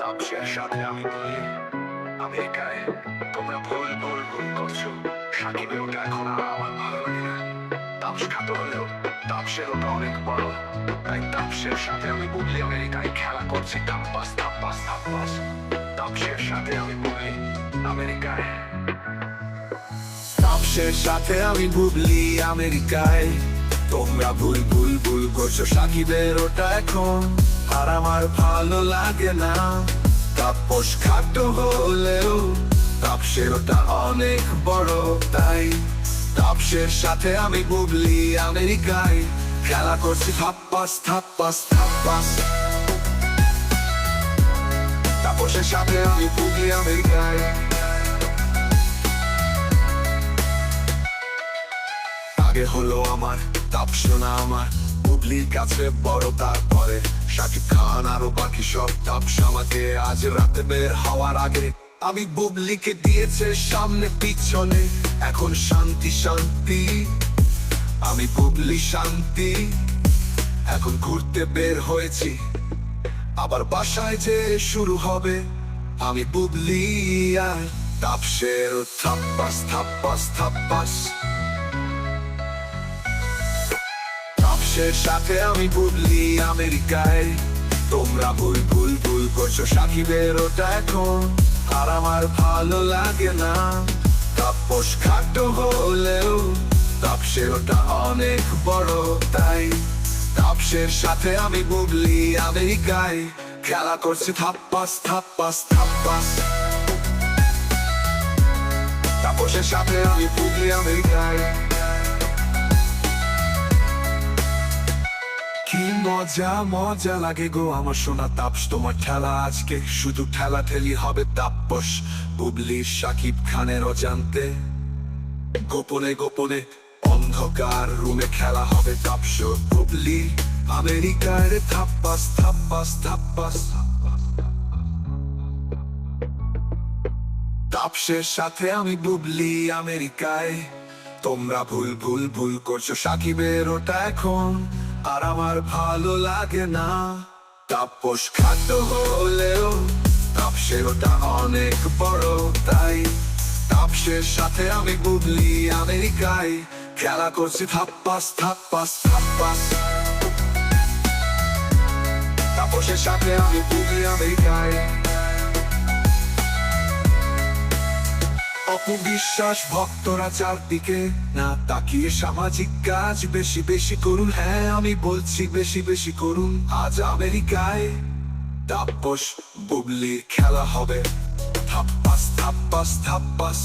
তাপসের সাথে আমি বলি আমেরিকায় তোমরা ভুল ভুল ভুল করছ। সাকিবের ওটা এখন আমার ভালো লাগে না। তাপস খাত হলেও তাপসের ওটা অনেক বড়। তাই তাপসের সাথে আমি বললি আমেরিকায় খেলা করছি ধাপ্পাস ধাপ্পাস ধাপ্পাস তাপসের সাথে আমি বলি আমেরিকায়। তাপসের সাথে আমি বুবলি আমেরিকায়। তোমরা ভুল ভুল ভুল করছ সাকিবের ওটা এখন। আর আমার ভালো লাগে না। তাপস খাটো হলেও তাপসের ওটা অনেক বড়, তাই তাপসের সাথে আমি বুবলি আমেরিকায় খেলা করছি থাপ্পাস থাপ্পাস থাপ্পাস। তাপসের সাথে আমি বুবলি আমেরিকায় আগে হলো আমার তাপসোনা আমার। বুবলির কাছে বড়, তারপরে শাকিব খান আরও বাকি সব তাপস আমাকে আজ রাতে বের হওয়ার আগে আমি বুবলিকে দিয়েছে সামনে, পিছনে। এখন শান্তি শান্তি। আমি বুবলি, শান্তি। এখন ঘুরতে বের হয়েছি। আবার বাসায় যে শুরু হবে, আমি বুবলি আর তাপসের থাপ্পাস থাপ্পাস থাপ্পাস। তাপসের সাথে আমি বুবলি আমেরিকায়। তোমরা ভুল ভুল করছ সাকিবের ওটা এখন। আর আমার ভালো লাগে না। তাপস খাটো হলেও তাপসের ওটা অনেক বড়, তাই তাপসের সাথে আমি বুবলি আমেরিকায়। খেলা করছি থাপ্পাস থাপ্পাস থাপ্পাস। তাপসের সাথে আমি বুবলি আমেরিকায়। মজা মজা লাগে গো আমার সোনা তাপস। তোমার খেলা আজকে শুধু ঠেলা ঠেলি হবে তাপস। বুবলি, সাকিব খানের অজান্তে। গোপনে গোপনে অন্ধকার রুমে খেলা হবে তাপস। বুবলি, আমেরিকার থাপ্পাস থাপ্পাস থাপ্পাস। তাপসের সাথে আমি বুবলি আমেরিকায়। তোমরা ভুল ভুল ভুল করছ সাকিবের ওটা এখন। আর আমার ভালো লাগে না। তাপস খাদ্য হলেও তাপসের ওটা অনেক বড়, তাই তাপসের সাথে আমি বুবলি আমেরিকায় খেলা করছি থাপ্পাস থাপ্পাস থাপ্পাস। তাপসের সাথে আমি বুবলি আমেরিকায় অপবিশ্বাস ভক্তরা চারদিকে। না তাকিয়ে সামাজিক কাজ বেশি বেশি করুন। হ্যাঁ আমি বলছি বেশি বেশি করুন। আজ আমেরিকায় তাপস বুবলির খেলা হবে। থাপ্পাস থাপ্পাস থাপ্পাস